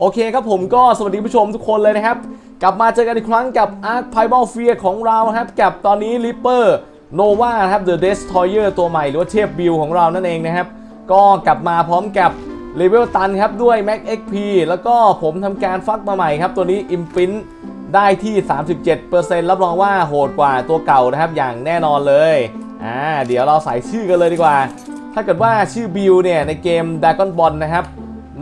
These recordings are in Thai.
โอเคครับผมก็สวัสดีผู้ชมทุกคนเลยนะครับ กลับมาเจอกันอีกครั้งกับ Arc Primal Fear ของเราครับ กับตอนนี้ Reaper Nova นะครับ The Destroyer ตัวใหม่หรือว่าเทพบิลของเรานั่นเองนะครับ ก็กลับมาพร้อมกับเลเวลตันครับ ด้วย Max XP แล้วก็ผมทำการฟักมาใหม่ครับ ตัวนี้ Imprint ได้ที่ 37%รับรองว่าโหดกว่าตัวเก่านะครับ อย่างแน่นอนเลยอ่าเดี๋ยวเราใส่ชื่อกันเลยดีกว่า ถ้าเกิดว่าชื่อบิลเนี่ยในเกม Dragon Ball นะครับ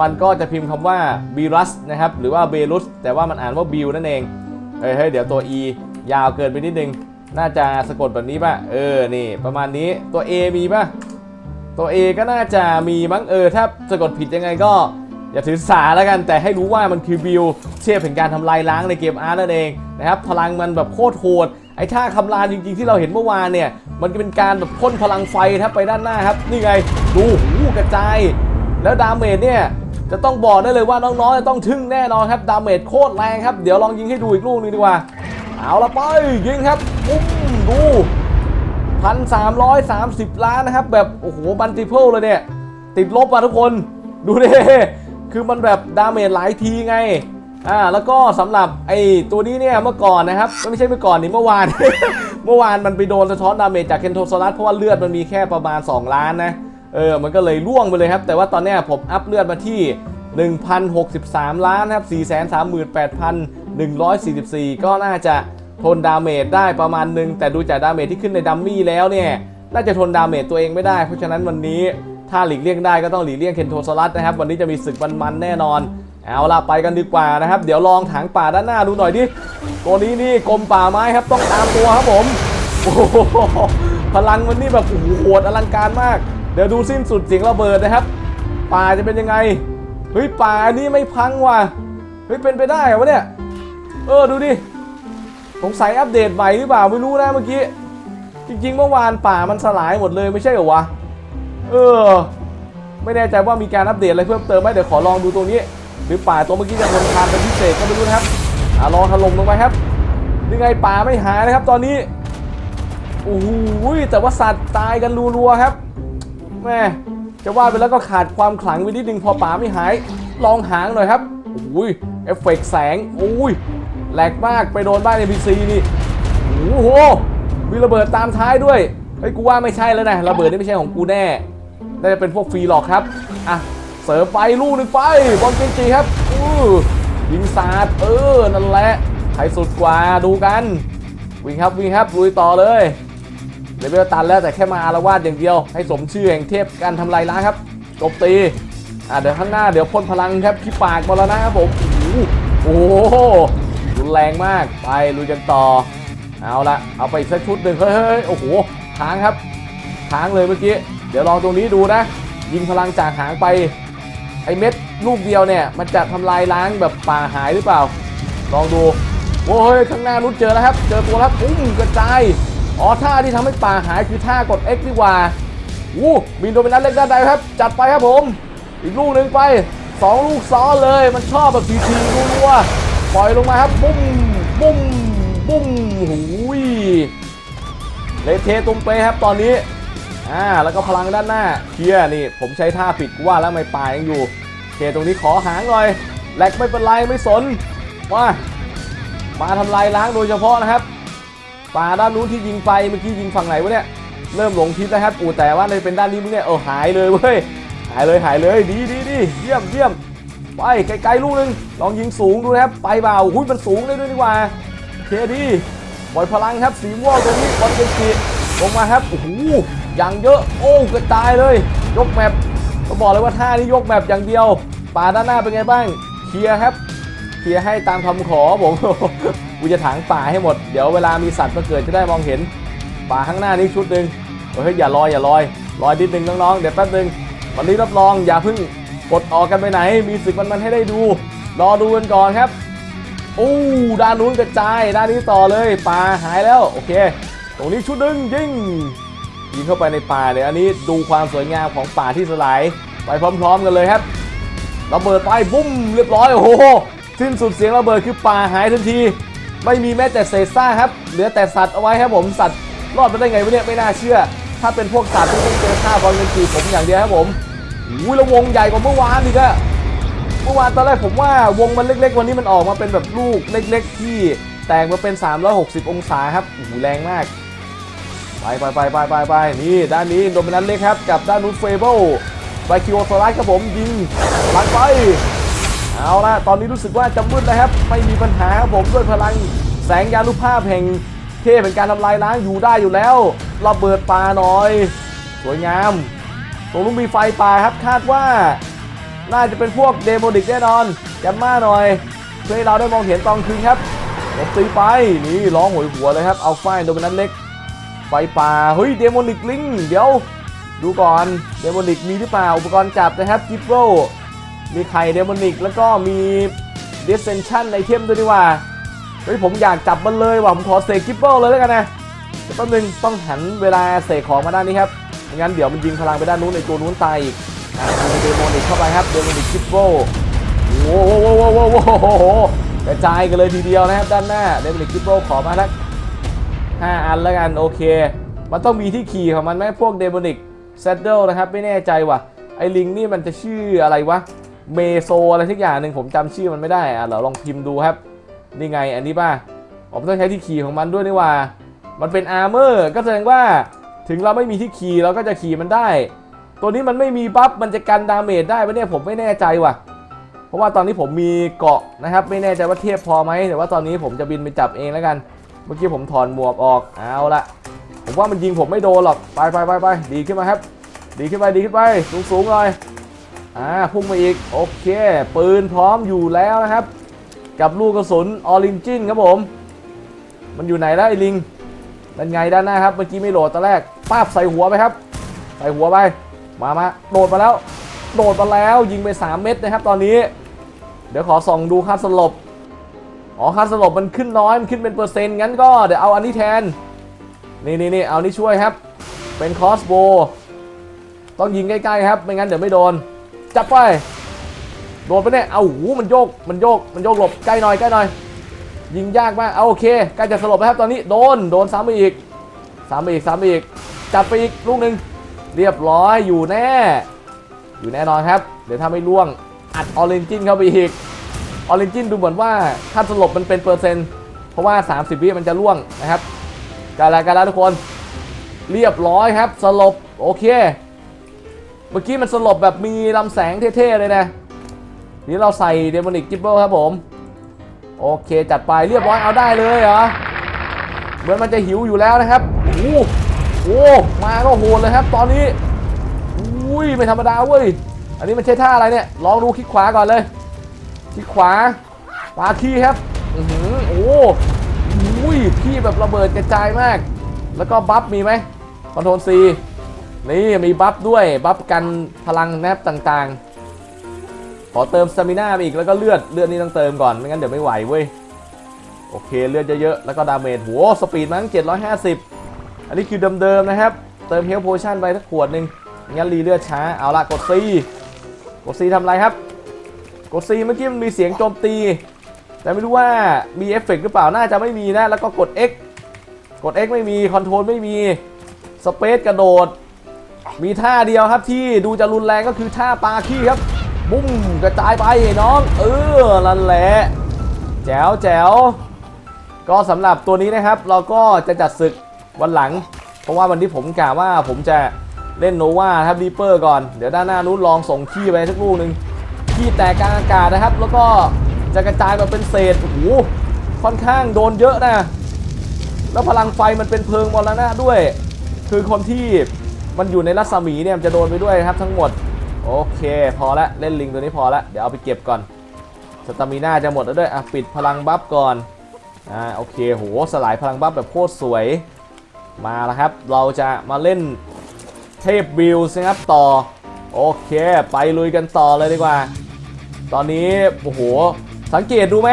มันก็จะพิมพ์คำว่าบีรัสนะครับหรือว่าเบรุสแต่ว่ามันอ่านว่าบิลนั่นเองเฮ้ยเดี๋ยวตัว E ยาวเกินไปนิดนึง น่าจะสะกดแบบนี้ป่ะ เออ นี่ ประมาณนี้ ตัว A มีป่ะ ตัว A ก็น่าจะมีมั้ง เออ ถ้าสะกดผิดยังไงก็ อย่าถือสาแล้วกัน แต่ให้รู้ว่ามันคือบิลเทียบถึงการทำลายล้างในเกมอาร์ตนั่นเองนะครับ พลังมันแบบโคตรโหด ไอ้ท่าคำรามจริงๆที่เราเห็นเมื่อวานเนี่ย มันจะเป็นการแบบพ่นพลังไฟครับไปด้านหน้าครับ นี่ไง ดูหูกระจาย แล้วดาเมจเนี่ย จะต้องบอกได้เลยว่าน้องๆจะต้องทึ่งแน่นอนครับดาเมจโคตรแรงครับเดี๋ยวลองยิงให้ดูอีกลูกนึงดีกว่า เอาละไปยิงครับปุ้มดูพันสามร้อยสามสิบล้านนะครับ แบบโอ้โหบันติเพิลเลยเนี่ย ติดลบอะทุกคนดูดิคือมันแบบดาเมจหลายทีไงอ่าแล้วก็สำหรับไอ้ตัวนี้เนี่ยเมื่อก่อนนะครับไม่ใช่เมื่อก่อนนี่เมื่อวาน เมื่อวานมันไปโดนสะท้อนดาเมจจากเคนโทโซลัสเพราะว่าเลือดมันมีแค่ประมาณ 2 ล้านนะ เออมันก็เลยล่วงไปเลยครับ แต่ว่าตอนนี้ผมอัพเลือดมาที่ 1,063 ล้านนะครับ 438,144 ก็น่าจะทนดาเมจได้ประมาณหนึง แต่ดูจากดาเมจที่ขึ้นในดัมมี่แล้วเนี่ย น่าจะทนดาเมจตัวเองไม่ได้ เพราะฉะนั้นวันนี้ถ้าหลีกเลี่ยงได้ก็ต้องหลีกเลี่ยงเคนโทสลัสนะครับ วันนี้จะมีศึกมันๆแน่นอน เอาล่ะไปกันดีกว่านะครับ เดี๋ยวลองถางป่าด้านหน้าดูหน่อยดิตัวนี้นี่กรมป่าไม้ครับต้องตามตัวครับผมโอ้โหพลังมันนี่แบบโหดอลังการมาก เดี๋ยวดูสิ้นสุดเสียงระเบิดนะครับ ป่าจะเป็นยังไง เฮ้ยป่านี่ไม่พังว่ะ เฮ้ยเป็นไปได้เหรอวะเนี่ย เออดูดิ สงสัยอัปเดตใหม่หรือเปล่าไม่รู้นะเมื่อกี้ จริงๆเมื่อวานป่ามันสลายหมดเลยไม่ใช่เหรอวะ เออ ไม่แน่ใจว่ามีการอัปเดตอะไรเพิ่มเติมไหมเดี๋ยวขอลองดูตรงนี้ หรือป่าตัวเมื่อกี้จะทนทานเป็นพิเศษก็ไม่รู้นะครับอะลองถล่มลงไปครับนี่ไงป่าไม่หายนะครับตอนนี้ โอ้โหแต่ว่าสัตว์ตายกันรัวๆครับ แม่จะว่าไปแล้วก็ขาดความขลังไปนิดนึงพอป่าไม่หาย ลองหางหน่อยครับโอ้ยเอฟเฟกต์แสงโอ้ยแหลกมากไปโดนบ้าน NPC นี่โอ้โหมีระเบิดตามท้ายด้วยเฮ้ยกูว่าไม่ใช่แล้วนะระเบิดนี่ไม่ใช่ของกูแน่น่าจะเป็นพวกฟรีหลอกครับอะเสร์ฟไปลูกหนึ่งไปบอลเกนจีครับอู้ยิงสาดเออนั่นแหละใครสุดกว่าดูกัน วิ่งครับวิ่งครับลุยต่อเลย เลเวลตันแล้วแต่แค่มาอารวาสอย่างเดียว ให้สมชื่อแห่งเทพการทำลายล้างครับจบตีอะเดี๋ยวข้างหน้าเดี๋ยวพ่นพลังครับขี้ปากมาแล้วนะครับผมโอ้โหรุนแรงมากไปลุยกันต่อ เอาละเอาไปอีกสักชุดหนึ่งเฮ้ยโอ้โหค้างครับค้างเลยเมื่อกี้เดี๋ยวลองตรงนี้ดูนะ ยิงพลังจากหางไปไอเม็ดลูกเดียวเนี่ย มันจะทำลายล้างแบบป่าหายหรือเปล่า ลองดูโอ้ยข้างหน้านุชเจอแล้วครับ เจอตัวแล้วปุ้มกระจาย อ๋อท่าที่ทำให้ป่าหายคือท่ากด X ดีกว่าอู้มีโดมินันเล็กด้านใดครับ จัดไปครับผม อีกลูกหนึ่งไปสองลูกซ้อนเลยมันชอบแบบทีทีรัวๆปล่อยลงมาครับ บุ้มบุ้มบุ้มหูยเลเทตุ้มเปครับตอนนี้อ่าแล้วก็พลังด้านหน้าเคลียนี่ ผมใช้ท่าปิดว่าแล้วไม่ป่ายังอยู่เคตรงนี้ขอหางหน่อยแหลกไม่เป็นไรไม่สนว่ามาทำลายล้างโดยเฉพาะนะครับ ป่าด้านนู้นที่ยิงไปเมื่อกี้ยิงฝั่งไหนวะเนี่ยเริ่มหลงทิศแล้วครับอูแต่ว่าในเป็นด้านนี้มึงเนี่ยเออหายเลยเว้ยหายเลยหายเลยดีดีดีเยี่ยมเยี่ยมไปไกลๆลูกนึงลองยิงสูงดูนะครับไปเปล่าหุ้ยมันสูงได้ด้วยดีกว่าโอเคดีปล่อยพลังครับสีม่วงตัวนี้บอลเกนจิลงมาครับโอ้โหอย่างเยอะโอ้กระจายเลย ยกแมปก็บอกเลยว่าท่านี้ยกแมปอย่างเดียวป่าด้านหน้าเป็นไงบ้างเคลียร์ครับ เคลียร์ให้ตามคำขอผมกูจะถางป่าให้หมด เดี๋ยวเวลามีสัตว์มาเกิดจะได้มองเห็น ป่าข้างหน้านี้ชุดหนึ่งเฮ้ยอย่าลอยอย่าลอยลอยนิดนึงน้องๆเดี๋ยวแป๊บนึงวันนี้รับรองอย่าเพิ่งกดออกกันไปไหน มีศึกมันมันให้ได้ดู รอดูกันก่อนครับโอ้ด้านนู้นกระจายด้านนี้ต่อเลยป่าหายแล้วโอเค ตรงนี้ชุดหนึ่งยิงยิงเข้าไปในป่าเลยอันนี้ดูความสวยงามของป่าที่สลายไปพร้อม ๆ กันเลยครับระเบิดไปบุ้มเรียบร้อยโอ้โห สิ้นสุดเสียงระเบิดคือป่าหายทันที ไม่มีแม้แต่เศษซากครับ เหลือแต่สัตว์เอาไว้ครับผมสัตว์รอดมาได้ไงวะเนี่ยไม่น่าเชื่อ ถ้าเป็นพวกสัตว์ที่ต้องเจอฆ่าบอลเงินจีผมอย่างเดียวครับผมอุ้ยล้วงใหญ่กว่าเมื่อวานอีกอะเมื่อวานตอนแรกผมว่าวงมันเล็ก ๆ วันนี้มันออกมาเป็นแบบลูกเล็ก ๆ ที่แตกมาเป็น 360 องศาครับโอ้โหแรงมากไปไปไปไปไปไปนี่ด้านนี้โดมินันเล็กครับ กับด้านนู้นเฟเบิลไบคิโอโซลัสครับผมยิงหลังไป เอาละตอนนี้รู้สึกว่าจะมืดแล้วครับ ไม่มีปัญหาครับผมด้วยพลังแสงยานุภาพแห่งเทพเป็นการทำลายล้างอยู่ได้อยู่แล้วระเบิดปลาหน่อย สวยงาม ตรงนู้นมีไฟป่าครับคาดว่า น่าจะเป็นพวกเดโมนิกแน่นอนแกมมาหน่อยเพื่อให้เราได้มองเห็นตอนคืนครับลบตีไปนี่ร้องโหยหัวเลยครับเอาไฟโดมินันเล็ก ไฟป่าเฮ้ยเดโมนิกลิงเดี๋ยว ดูก่อนเดโมนิกมีหรือเปล่าอุปกรณ์จับนะครับกิฟโร มีไข่เดโมนิกแล้วก็มีเดสเซนชั่นไอเทมด้วยดีกว่า เฮ้ยผมอยากจับมันเลยว่ะผมขอเสกกิฟโรเลยแล้วกันนะแป๊บนึงต้องหันเวลาเสกของมาด้านนี้ครับไม่งั้นเดี๋ยวมันยิงพลังไปด้านนู้นในตัวนู้นตายอีกอะมีเดโมนิกเข้าไปครับเดโมนิกกิฟโรโอ้โหโอ้โหโอ้โหโอ้โว้โหกระจายกันเลยทีเดียวนะครับด้านหน้าเดโมนิกกิฟโรขอมาสัก5อันแล้วกันโอเค มันต้องมีที่ขี่ของมันไหมพวกเดโมนิกเซดเดิลนะครับไม่แน่ใจว่ะไอ้ลิงนี่มันจะชื่ออะไรวะ เมโซอะไรสักอย่างหนึ่งผมจำชื่อมันไม่ได้อะเราลองพิมพ์ดูครับ นี่ไงอันนี้ป่ะผมต้องใช้ที่ขี่ของมันด้วยนี่ว่า มันเป็นอาร์เมอร์ก็แสดงว่าถึงเราไม่มีที่ขี่เราก็จะขี่มันได้ ตัวนี้มันไม่มีบัฟมันจะกันดาเมจได้ปะเนี่ยผมไม่แน่ใจว่ะ เพราะว่าตอนนี้ผมมีเกาะนะครับ ไม่แน่ใจว่าเทียบพอไหมแต่ว่าตอนนี้ผมจะบินไปจับเองแล้วกัน เมื่อกี้ผมถอนหมวกออกเอาละผมว่ามันยิงผมไม่โดนหรอกไปไปไปไปดีขึ้นมาครับ ดีขึ้นไปดีขึ้นไปสูงสูงเลย อ่าพุ่งมาอีก โอเค ปืนพร้อมอยู่แล้วนะครับ กับลูกกระสุนออรินจินครับผม มันอยู่ไหนแล้วไอ้ลิงนั่นไงด้านหน้าครับ เมื่อกี้ไม่โหลดตอนแรกป้าบใส่หัวไปครับ ใส่หัวไป มามาโดดมาแล้ว โดดมาแล้วยิงไป 3 เม็ดนะครับตอนนี้ เดี๋ยวขอส่องดูค่าสลบ อ๋อค่าสลบมันขึ้นน้อยมันขึ้นเป็นเปอร์เซ็นต์งั้นก็เดี๋ยวเอาอันนี้แทน นี่นี่นี่เอานี่ช่วยครับ เป็นคอสโบ ต้องยิงใกล้ๆครับ ไม่งั้นเดี๋ยวไม่โดน จับไปโดนไปเนี่ยเอาหูมันโยกมันโยกมันโยกหลบใกล้หน่อยใกล้หน่อย ยิงยากมากเอาโอเคใกล้จะสลบแล้วครับตอนนี้โดนโดนซ้ำไปอีกซ้ำไปอีกซ้ำไปอีกจัดไปอีกลูกหนึ่งเรียบร้อยอยู่แน่ อยู่แน่นอนครับ เดี๋ยวถ้าไม่ล่วงอัดออเรนจินเข้าไปอีกออริจินดูเหมือนว่าค่าสลบมันเป็นเปอร์เซ็นต์เพราะว่า 30 วิมันจะล่วงนะครับกันแล้วกันแล้วทุกคน เรียบร้อยครับสลบโอเค เมื่อกี้มันสลบแบบมีลำแสงเท่ๆเลยนะนี่เราใส่เดมอนิกจิบเบิลครับผม โอเคจัดไปเรียบร้อยเอาได้เลยเหรอเหมือนมันจะหิวอยู่แล้วนะครับโอ้โหโอ้มาก็โหดเลยครับตอนนี้อุ้ยไม่ธรรมดาเว้ยอันนี้มันใช้ท่าอะไรเนี่ยลองดูคลิกขวาก่อนเลยที่ขวาปาขี้ครับอือหือโอ้อุ้ยพี่แบบระเบิดกระจายมาก แล้วก็บัฟมีไหมคอนโทรลซี นี่มีบัฟด้วยบัฟกันพลังแนบต่างๆ ขอเติมสตามิน่าอีกแล้วก็เลือดเลือดนี่ต้องเติมก่อนไม่งั้นเดี๋ยวไม่ไหวเว้ยโอเคเลือดเยอะๆแล้วก็ดาเมจโหสปีดมั้ง750 อันนี้คือเดิมๆนะครับ เติมเฮลโพชั่นไปสักขวดหนึ่งงั้นรีเลือดช้าเอาละกดซีกดซีทำอะไรครับ กด C เมื่อกี้มันมีเสียงโจมตี แต่ไม่รู้ว่ามีเอฟเฟกต์หรือเปล่าน่าจะไม่มีนะแล้วก็กด X กด X ไม่มีคอนโทรลไม่มีสเปซกระโดด มีท่าเดียวครับที่ดูจะรุนแรงก็คือท่าปาขี้ครับ บุ้มกระจายไปน้อง เออนั่นแหละแจ๋วแจ๋วก็สำหรับตัวนี้นะครับ เราก็จะจัดศึกวันหลัง เพราะว่าวันที่ผมกะว่าผมจะเล่นโนวาครับดีเปอร์ก่อน เดี๋ยวด้านหน้านู้นลองส่งขี้ไปสักลูกหนึ่งที่แตกกลางอากาศนะครับ แล้วก็จะกระจายมาเป็นเศษโอ้โหค่อนข้างโดนเยอะนะ แล้วพลังไฟมันเป็นเพลิงมรณะด้วย คือคนที่ มันอยู่ในรัศมีเนี่ยมันจะโดนไปด้วยนะครับทั้งหมด โอเค พอละเล่นลิงตัวนี้พอละเดี๋ยวเอาไปเก็บก่อนสตามิน่าจะหมดแล้วด้วยอะปิดพลังบัฟก่อนอ่าโอเคโหสลายพลังบัฟแบบโคตรสวยมาแล้วครับ เราจะมาเล่นเทพวิลนะครับต่อโอเค ไปลุยกันต่อเลยดีกว่า ตอนนี้โอ้โหสังเกตดูไหม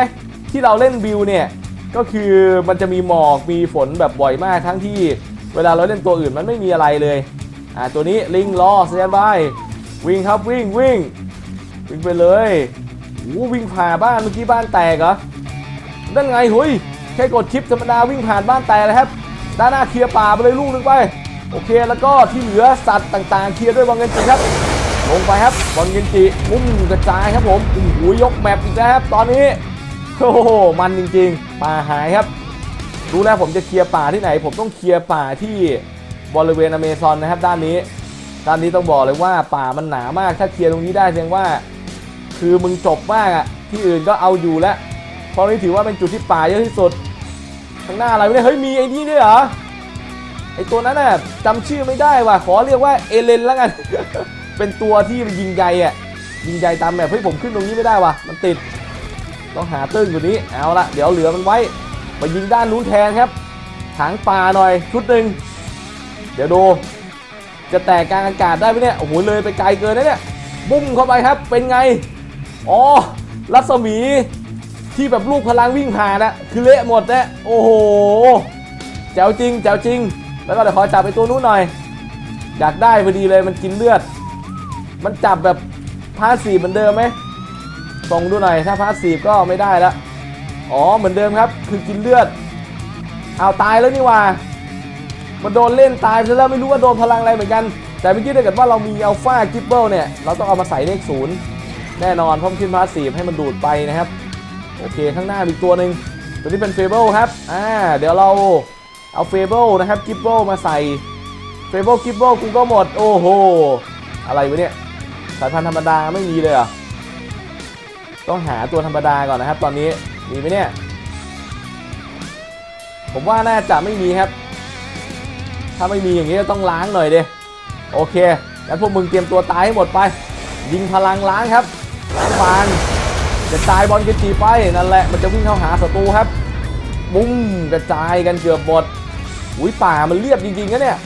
ที่เราเล่นบิวเนี่ยก็คือมันจะมีหมอกมีฝนแบบบ่อยมากทั้งที่เวลาเราเล่นตัวอื่นมันไม่มีอะไรเลย อ่าตัวนี้ลิงรอสแตนบายวิ่งครับวิ่งวิ่งวิ่งไปเลยโอ้วิ่งผ่าบ้านเมื่อกี้บ้านแตกเหรอนั่นไงหุยแค่กดชิปธรรมดาวิ่งผ่านบ้านแตกเลยครับ ด้านหน้าเคลียร์ป่าไปเลยลูกนึงไป โอเคแล้วก็ที่เหลือสัตว์ต่างๆ เคลียร์ด้วยวางเงินจริงครับ ลงไปครับบอลเกนจิมุ่งกระจายครับผมโอ้โหยกแมปอีกแล้วครับ ตอนนี้โอ้โหมันจริงๆป่าหายครับ รู้แล้วผมจะเคลียร์ป่าที่ไหน ผมต้องเคลียร์ป่าที่ บริเวณอเมซอนนะครับด้านนี้ ด้านนี้ต้องบอกเลยว่าป่ามันหนามากถ้าเคลียร์ตรงนี้ได้แสดงว่า คือมึงจบมากอะที่อื่นก็เอาอยู่แล้วเพราะนี่ถือว่าเป็นจุดที่ป่าเยอะที่สุดข้างหน้าอะไรวะเนี่ยเฮ้ยมีไอ้นี่ด้วยเหรอไอ้ตัวนั้นน่ะจำชื่อไม่ได้ว่ะขอเรียกว่าเอเลนแล้วกัน เป็นตัวที่มันยิงใยอะยิงใยตามแบบเฮ้ยผมขึ้นตรงนี้ไม่ได้ว่ะมันติดต้องหาตื้นกว่านี้เอาละเดี๋ยวเหลือมันไว้มายิงด้านนู้นแทนครับถางป่าหน่อยชุดหนึ่ง เดี๋ยวดูจะแตกกลางอากาศได้ไหมเนี่ยโอ้โหเลยไปไกลเกินนะเนี่ยบุ้มเข้าไปครับเป็นไงอ๋อรัศมีที่แบบลูกพลังวิ่งผ่านนะคือเละหมดนะโอ้โหแจ๋วจริงแจ๋วจริง แล้วก็เดี๋ยวขอจับไปตัวนู้นหน่อยอยากได้พอดีเลยมันกินเลือด มันจับแบบพาสีเหมือนเดิมไหมส่งดูหน่อยถ้าพาสีก็ไม่ได้ละอ๋อเหมือนเดิมครับ คือกินเลือดเอาตายแล้วนี่ว่า มันโดนเล่นตายไปแล้วไม่รู้ว่าโดนพลังอะไรเหมือนกัน แต่เมื่อกี้ถ้าเกิดว่าเรามีอัลฟากิปเปิลเนี่ย เราต้องเอามาใส่เลขศูนย์แน่นอนเพราะมันขึ้นพาสซีฟให้มันดูดไปนะครับ โอเคข้างหน้ามีอีกตัวหนึ่งตัวนี้เป็นเฟเบิลครับอ่าเดี๋ยวเราเอาเฟเบิลนะครับกิปเปิลมาใส่เฟเบิลกิปเปิลกูก็หมด โอ้โห อะไรวะเนี่ยสายพันธุ์ธรรมดาไม่มีเลยเหรอต้องหาตัวธรรมดาก่อนนะครับ ตอนนี้มีไหมเนี่ย ผมว่าน่าจะไม่มีครับ ถ้าไม่มีอย่างนี้ก็ต้องล้างหน่อยเดโอเคงั้นพวกมึงเตรียมตัวตายให้หมดไป ยิงพลังล้างครับล้างบางจะตายบอลกิจีไปนั่นแหละมันจะวิ่งเข้าหาศัตรูครับ บุ้มกระจายกันเกือบหมดอุ้ยป่ามันเรียบจริงๆนะเนี่ย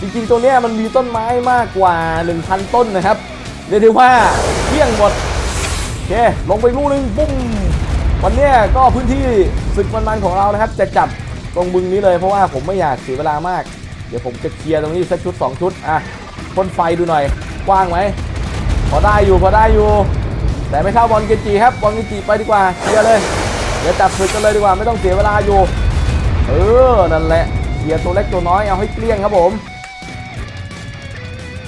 จริงๆตัวเนี้ยมันมีต้นไม้มากกว่า 1,000 ต้นนะครับเรียกได้ว่าเที่ยงหมดโอเคลงไปลูกหนึงบุ้มวันเนี้ยก็พื้นที่ศึกมันๆของเรานะครับ จะจับตรงบึงนี้เลยเพราะว่าผมไม่อยากเสียเวลามาก เดี๋ยวผมจะเคลียร์ตรงนี้สักชุด 2 ชุด อะพ่นไฟดูหน่อย กว้างไหม พอได้อยู่พอได้อยู่ แต่ไม่เข้าบอลเกจิครับ บอลเกจิไปดีกว่า เคลียร์เลย เดี๋ยวจับศึกกันเลยดีกว่า ไม่ต้องเสียเวลาอยู่ เออ นั่นแหละ เคลียร์ตัวเล็กตัวน้อยเอาให้เกลี้ยงครับผม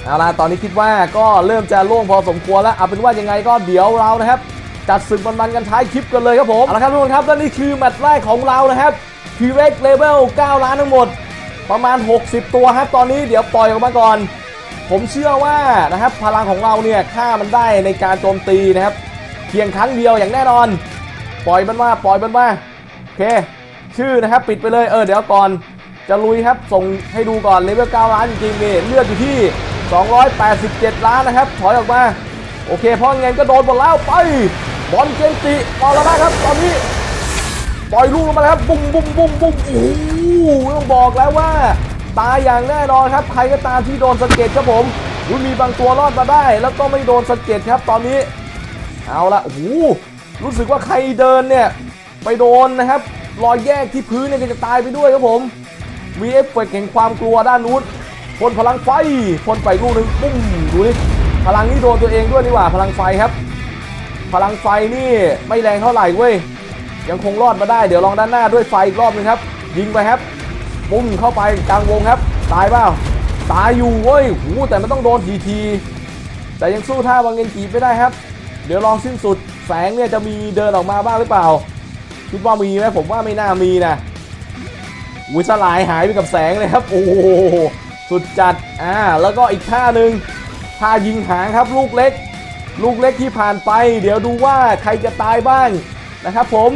เอาล่ะ ตอนนี้คิดว่าก็เริ่มจะโล่งพอสมควรแล้ว เอาเป็นว่ายังไงก็เดี๋ยวเรานะครับจัดศึกมันๆกันท้ายคลิปกันเลยครับผม เอาละครับทุกคนครับและนี่คือแมตช์แรกของเรานะครับทีเร็กเลเวล9ล้านทั้งหมด ประมาณ 60 ตัวครับ ตอนนี้เดี๋ยวปล่อยออกมาก่อน ผมเชื่อว่านะครับพลังของเราเนี่ยฆ่ามันได้ในการโจมตีนะครับเพียงครั้งเดียวอย่างแน่นอน ปล่อยมันมาปล่อยมันมาโอเค ชื่อนะครับปิดไปเลยเออเดี๋ยวก่อนจะลุยครับส่งให้ดูก่อนเลเวล9ล้านจริงๆนี่เลือดอยู่ที่ 287 ล้านนะครับ ถอยออกมา โอเคพราะงั้นก็โดนหมดแล้วไปบอลเกนจิบอลแล้วนะครับ ตอนนี้ปล่อยลูกลงมาแล้วครับบุ้มบุ้มบุ้มบุ้มโอ้โห ต้องบอกแล้วว่า ตายอย่างแน่นอนครับ ใครก็ตามที่โดนสเก็ดครับผมอุ๊ยมีบางตัวรอดมาได้ แล้วก็ไม่โดนสเก็ดครับตอนนี้ เอาละโอ้โหรู้สึกว่าใครเดินเนี่ย ไปโดนนะครับรอยแยกที่พื้นเนี่ยก็จะตายไปด้วยครับผมมีเอฟเฟกต์แห่งความกลัวด้านนู้นพ่นพลังไฟพ่นไปลูกหนึ่งปุ้มดูดิพลังนี่โดนตัวเองด้วยนี่หว่าพลังไฟครับ พลังไฟนี่ไม่แรงเท่าไหร่เว้ยยังคงรอดมาได้เดี๋ยวลองด้านหน้าด้วยไฟอีกรอบหนึงครับ ยิงไปครับปุ้มเข้าไปกลางวงครับ ตายเปล่าตายอยู่เว้ยหูแต่มันต้องโดนทีทีแต่ยังสู้ท่าบางเงินกีไม่ได้ครับ เดี๋ยวลองสิ้นสุดแสงเนี่ยจะมีเดินออกมาบ้างหรือเปล่า คิดว่ามีไหมผมว่าไม่น่ามีนะอุ้ยสลายหายไปกับแสงเลยครับ โอ้โหสุดจัดอ่าแล้วก็อีกท่าหนึ่งท่ายิงหางครับลูกเล็ก ลูกเล็กที่ผ่านไป เดี๋ยวดูว่าใครจะตายบ้างนะครับผม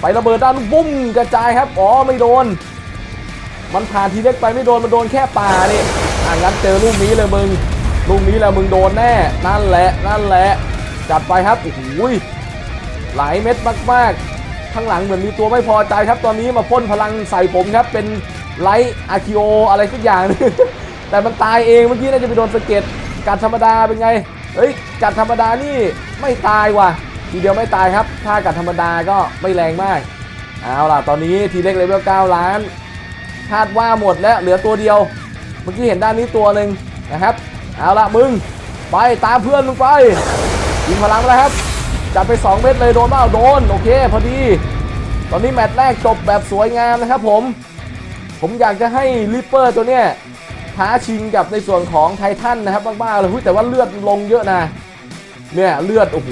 ไประเบิดด้านบุ้มกระจายครับอ๋อไม่โดน มันผ่านทีเล็กไปไม่โดนมันโดนแค่ป่านี่อะงั้นเจอลูกนี้เลยมึงลูกนี้แหละมึงโดนแน่นั่นแหละนั่นแหละจัดไปครับโอ้โหยหลายเม็ดมากๆข้างหลังเหมือนมีตัวไม่พอใจครับตอนนี้มาพ่นพลังใส่ผมครับเป็นไลท์อาคิโออะไรสักอย่างนึงแต่มันตายเองเมื่อกี้น่าจะไปโดนสเก็ดกัดธรรมดาเป็นไงเฮ้ยกัดธรรมดานี่ไม่ตายว่ะ ทีเดียวไม่ตายครับ ถ้ากัดธรรมดาก็ไม่แรงมาก เอาล่ะ ตอนนี้ทีเล็กเลเวล9ล้าน คาดว่าหมดแล้วเหลือตัวเดียว เมื่อกี้เห็นด้านนี้ตัวหนึ่งนะครับ เอาละมึง ไปตามเพื่อนมึงไปยิงพลังไปแล้วครับ จัดไป 2 เม็ดเลยโดนเปล่าโดน โอเคพอดี ตอนนี้แมตช์แรกจบแบบสวยงามนะครับผม ผมอยากจะให้ลิปเปอร์ตัวเนี้ยท้าชิงกับในส่วนของไททันนะครับบ้าๆเลยหุ้ยแต่ว่าเลือดลงเยอะนะ เนี่ยเลือดโอ้โห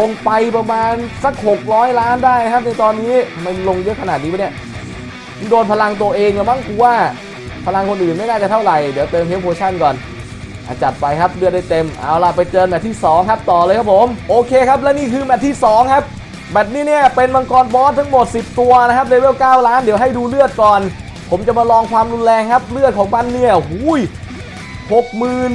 ลงไปประมาณสัก 600 ล้านได้ครับในตอนนี้มันลงเยอะขนาดนี้วะเนี่ยโดนพลังตัวเองอะมั้งกูว่าพลังคนอื่นไม่น่าจะเท่าไหร่ เดี๋ยวเติมเฮลโพชั่นก่อนจัดไปครับเลือดได้เต็มเอาล่ะไปเจอแมตช์ที่ 2 ครับต่อเลยครับผม โอเคครับ และนี่คือแมตช์ที่ 2 ครับแมตช์นี้เนี่ยเป็นมังกรบอสทั้งหมด 10 ตัวนะครับเลเวล9ล้านเดี๋ยวให้ดูเลือดก่อน ผมจะมาลองความรุนแรงครับเลือดของมันเนี่ยหุยหกหมื่น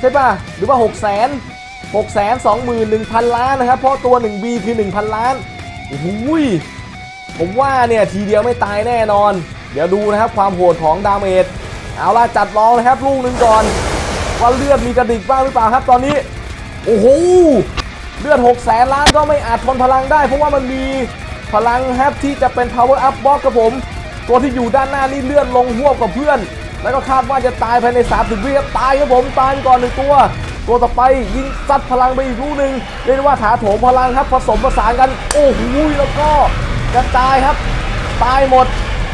ใช่ป่ะหรือว่า6 0 0 0 0 6 2 1 0 0 0 ล้านนะครับ เพราะตัว 1B คือ 1,000 ล้านโอ้โหยผมว่าเนี่ยทีเดียวไม่ตายแน่นอน เดี๋ยวดูนะครับความโหดของดาเมจเอาล่ะจัดลองนะครับ ลูกหนึ่งก่อนว่าเลือดมีกระดิกบ้างหรือเปล่าครับตอนนี้ โอ้โหเลือด6แสนล้านก็ไม่อาจทนพลังได้ เพราะว่ามันมีพลังครับที่จะเป็น power up box ครับผม ตัวที่อยู่ด้านหน้านี่เลือดลงหัวกับเพื่อน แล้วก็คาดว่าจะตายภายใน30วิครับตายครับผมตายไปก่อนหนึ่งตัว ตัวต่อไปยิงซัดพลังไปอีกลูกหนึ่งเรียกได้ว่าถาโถมพลังครับผสมผสานกันโอ้โหแล้วก็กระจายครับ ตายหมด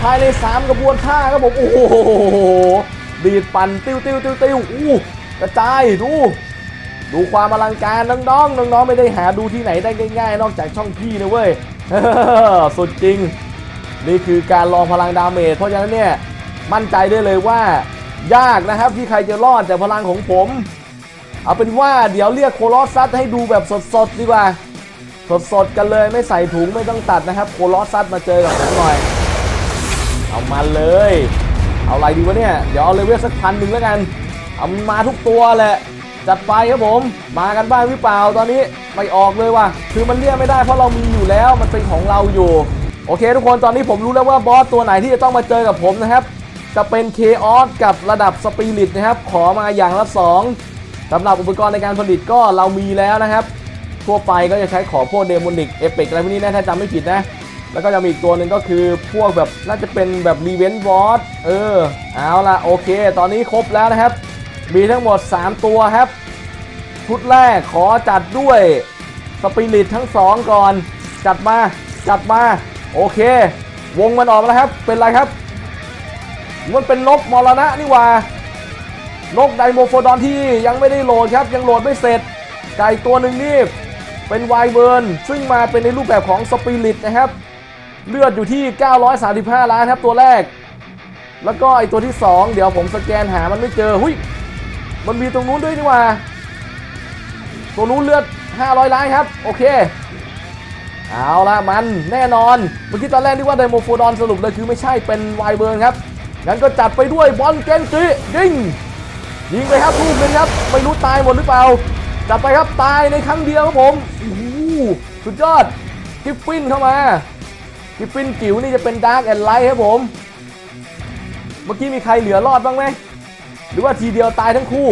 ภายใน 3 กระบวนท่าครับผมโอ้โหดีดปั่นติ้วติ้วติ้วติ้วอู้กระจายดู ดูความอลังการน้องๆน้องๆไม่ได้หาดูที่ไหนได้ง่าย ๆ นอกจากช่องพี่นะเว้ยสุดจริง นี่คือการลองพลังดาเมจเพราะฉะนั้นเนี่ยมั่นใจได้เลยว่ายากนะครับที่ใครจะรอดจากพลังของผม เอาเป็นว่าเดี๋ยวเรียกโคลอสซัดให้ดูแบบสดๆดีกว่า สดๆกันเลยไม่ใส่ถุงไม่ต้องตัดนะครับ โคลอสซัดมาเจอกับผมหน่อย เอามันเลย เอาอะไรดีวะเนี่ย เดี๋ยวเอาเลเวลสักพันหนึ่งแล้วกัน เอามาทุกตัวแหละ จัดไปครับผม มากันบ้างหรือเปล่าตอนนี้ไม่ออกเลยว่ะ คือมันเรียกไม่ได้เพราะเรามีอยู่แล้วมันเป็นของเราอยู่ โอเค ทุกคนตอนนี้ผมรู้แล้วว่าบอสตัวไหนที่จะต้องมาเจอกับผมนะครับจะเป็นเคออสกับระดับสปิริตนะครับ ขอมาอย่างละสอง สำหรับอุปกรณ์ในการผลิตก็เรามีแล้วนะครับทั่วไปก็จะใช้ของพวกเดมอนิกเอพิกอะไรพวกนี้นะถ้าจำไม่ผิดนะ แล้วก็จะมีอีกตัวหนึ่งก็คือพวกแบบน่าจะเป็นแบบรีเวนต์บอสเออ เอาละโอเค ตอนนี้ครบแล้วนะครับ มีทั้งหมด 3 ตัวครับ ชุดแรกขอจัดด้วยสปิริตทั้งสองก่อน จัดมา จัดมา โอเค วงมันออกมาแล้วครับ เป็นไรครับ มันเป็นนกมรณะนี่ว่า นกไดโมโฟดอนที่ยังไม่ได้โหลดครับยังโหลดไม่เสร็จ ไก่ตัวหนึ่งนี่เป็นไวเบิร์นซึ่งมาเป็นในรูปแบบของสปิริตนะครับ เลือดอยู่ที่ 935 ล้านครับตัวแรก แล้วก็ไอตัวที่ 2 เดี๋ยวผมสแกนหามันไม่เจอหุยมันมีตรงนู้นด้วยนี่ว่า ตัวนู้นเลือด 500 ล้านครับ โอเค เอาละมันแน่นอน เมื่อกี้ตอนแรกนึกว่าไดโมโฟดอนสรุปเลยคือไม่ใช่เป็นไวเบิร์นครับงั้นก็จัดไปด้วยบอลเกนจิยิง ยิงไปครับลูกนึงครับไม่รู้ตายหมดหรือเปล่าจัดไปครับตายในครั้งเดียวครับผมโอ้โหสุดยอดกิฟฟินเข้ามากิฟฟินจิ๋วนี่จะเป็นดาร์กแอนด์ไลท์ครับผม เมื่อกี้มีใครเหลือรอดบ้างไหมหรือว่าทีเดียวตายทั้งคู่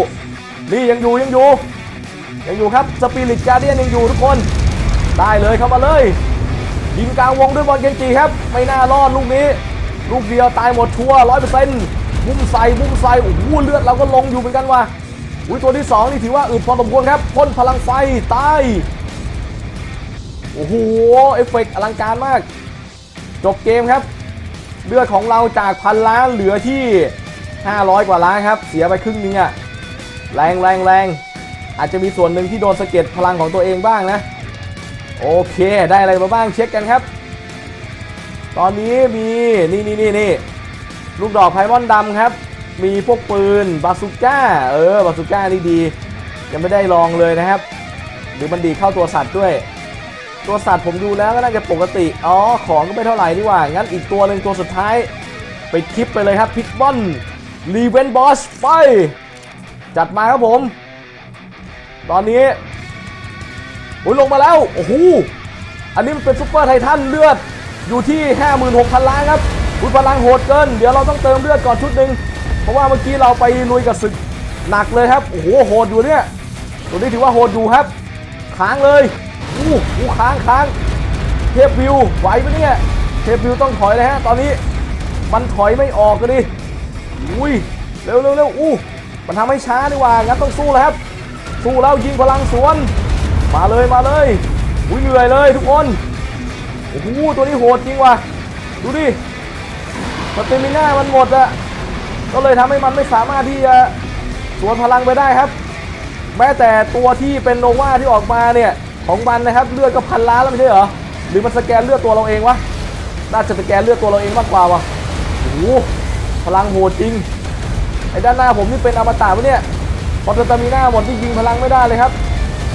นี่ยังอยู่ยังอยู่ ยังอยู่ครับสปิริตการเดียนยังอยู่ทุกคน ได้เลยเข้ามาเลย ยิงกลางวงด้วยบอลเกนจิครับ ไม่น่ารอดลูกนี้ ลูกเดียวตายหมดชัวร้อยเปอร์เซ็นต์ มุมใส่มุมใส่โอ้โหเลือดเราก็ลงอยู่เหมือนกันว่ะอุ้ยตัวที่สองนี่ถือว่าอึดพอสมควรครับพ่นพลังไฟตายโอ้โหเอฟเฟกต์อลังการมาก จบเกมครับ เลือดของเราจากพันล้านเหลือที่ 500 กว่าล้านครับ เสียไปครึ่งนึงอะแรงแรงแรงอาจจะมีส่วนหนึ่งที่โดนสะเก็ดพลังของตัวเองบ้างนะ โอเคได้อะไรมาบ้างเช็คกันครับ ตอนนี้มีนี่นี่นี่นี่ ลูกดอกไพมอนดำครับ มีพวกปืนบาซูก้า เออบาซูก้านี่ดี ยังไม่ได้ลองเลยนะครับ หรือมันดีเข้าตัวสัตว์ด้วย ตัวสัตว์ผมดูแล้วก็น่าจะปกติ อ๋อ ของก็ไม่เท่าไหร่นี่หว่า งั้นอีกตัวหนึ่งตัวสุดท้าย ไปคลิปไปเลยครับพิกบอนรีเวนบอสไป จัดมาครับผม ตอนนี้โอ้ยลงมาแล้ว โอ้โห อันนี้มันเป็นซุปเปอร์ไททันเลือดอยู่ที่ 56,000 ล้านครับ อุยพลังโหดเกิน เดี๋ยวเราต้องเติมเลือดก่อนชุดหนึ่งเพราะว่าเมื่อกี้เราไปลุยกับศึกหนักเลยครับโอ้โหโหดอยู่เนี่ยตัวนี้ถือว่าโหดอยู่ครับค้างเลยอู้อู้ค้างค้างเทพวิวไหวไหมเนี่ยเทพวิวต้องถอยเลยฮะตอนนี้มันถอยไม่ออกก็ดิอุ้ยเร็วเร็วเร็วอู้มันทำให้ช้าดีกว่างั้นต้องสู้แล้วครับ สู้แล้วยิงพลังสวน มาเลยมาเลยอุ้ยเหนื่อยเลยทุกคนโอ้โหตัวนี้โหดจริงว่ะดูดิ สเตมิน่ามันหมดอะก็เลยทำให้มันไม่สามารถที่จะสวนพลังไปได้ครับ แม้แต่ตัวที่เป็นโนวาที่ออกมาเนี่ยของมันนะครับเลือดก็พันล้านแล้วไม่ใช่เหรอหรือมันสแกนเลือดตัวเราเองวะน่าจะสแกนเลือดตัวเราเองมากกว่าวะโอ้โหพลังโหดจริงไอ้ด้านหน้าผมนี่เป็นอมตะปะเนี่ยพอเติมตามีหน้าหมดที่ยิงพลังไม่ได้เลยครับ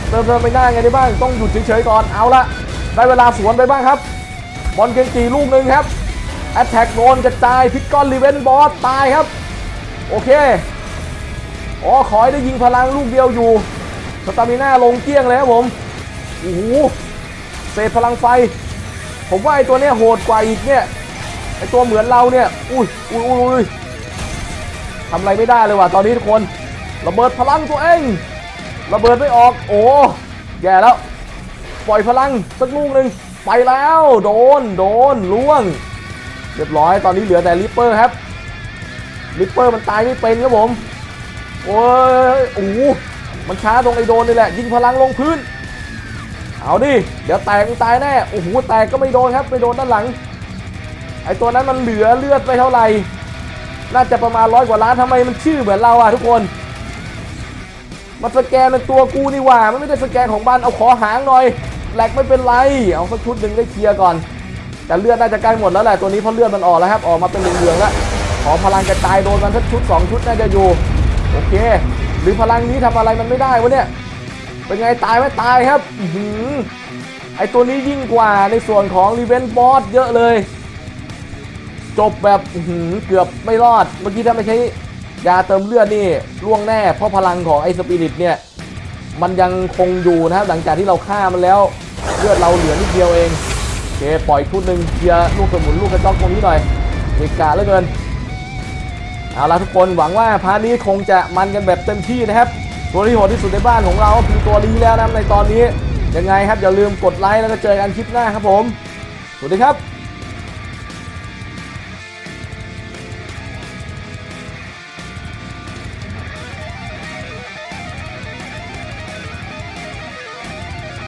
เติมเติมไปหน้าไงได้บ้างต้องหยุดเฉยๆก่อนเอาละได้เวลาสวนไปบ้างครับบอลเกนจีลูกหนึ่งครับ แอตแทกโดนกระจายพิกกอนรีเวนบอสตายครับ โอเคอ๋อขอให้ได้ยิงพลังลูกเดียวอยู่สตามิน่าลงเกี้ยงเลยครับผมโอ้โหเศษพลังไฟ ผมว่าไอตัวเนี้ยโหดกว่าอีกเนี่ยไอตัวเหมือนเราเนี่ยอุ้ยอุ้ยอุ้ยอุ้ยทำอะไรไม่ได้เลยว่ะตอนนี้ทุกคนระเบิดพลังตัวเองระเบิดไม่ออกโอ้แย่แล้ว ปล่อยพลังสักลูกหนึ่งไปแล้ว โดน โดนล่วง เรียบร้อยตอนนี้เหลือแต่ลิปเปอร์ครับลิปเปอร์มันตายไม่เป็นครับผมโอ้ยโอ้โหมันช้าตรงไอโดนนี่แหละยิงพลังลงพื้น เอาดิเดี๋ยวแตกตายแน่โอ้โหแตกก็ไม่โดนครับไม่โดนด้านหลัง ไอตัวนั้นมันเหลือเลือดไปเท่าไหร่น่าจะประมาณร้อยกว่าล้านทำไมมันชื่อเหมือนเราอะทุกคนมันสแกนเป็นตัวกูนี่หว่ามันไม่ได้สแกนของบ้านเอาขอหางหน่อยแหลกไม่เป็นไรเอาสักชุดหนึ่งได้เคลียร์ก่อน แต่เลือดน่าจะใกล้หมดแล้วแหละตัวนี้เพราะเลือดมันออกแล้วครับออกมาเป็นเหลืองๆแล้วขอพลังกระจายโดนมันสักชุดสองชุดน่าจะอยู่โอเค หรือพลังนี้ทำอะไรมันไม่ได้วะเนี่ยเป็นไงตายไหมตายครับอื้อหือไอตัวนี้ยิ่งกว่าในส่วนของรีเวนบอสเยอะเลย จบแบบอื้อหือเกือบไม่รอดเมื่อกี้ถ้าไม่ใช้ยาเติมเลือดนี่ล่วงแน่เพราะพลังของไอสปิริตเนี่ยมันยังคงอยู่นะครับหลังจากที่เราฆ่ามันแล้วเลือดเราเหลือนิดเดียวเอง เคปล่อยชุดหนึ่งเคลียร์ลูกสมุนลูกกระจอกตรงนี้หน่อยเอกกาเหลือเกินเอาละทุกคนหวังว่าพาร์ทนี้คงจะมันกันแบบเต็มที่นะครับตัวที่โหดที่สุดในบ้านของเราก็คือตัวนี้แล้วนะในตอนนี้ยังไงครับอย่าลืมกดไลค์แล้วก็เจอกันคลิปหน้าครับผม สวัสดีครับ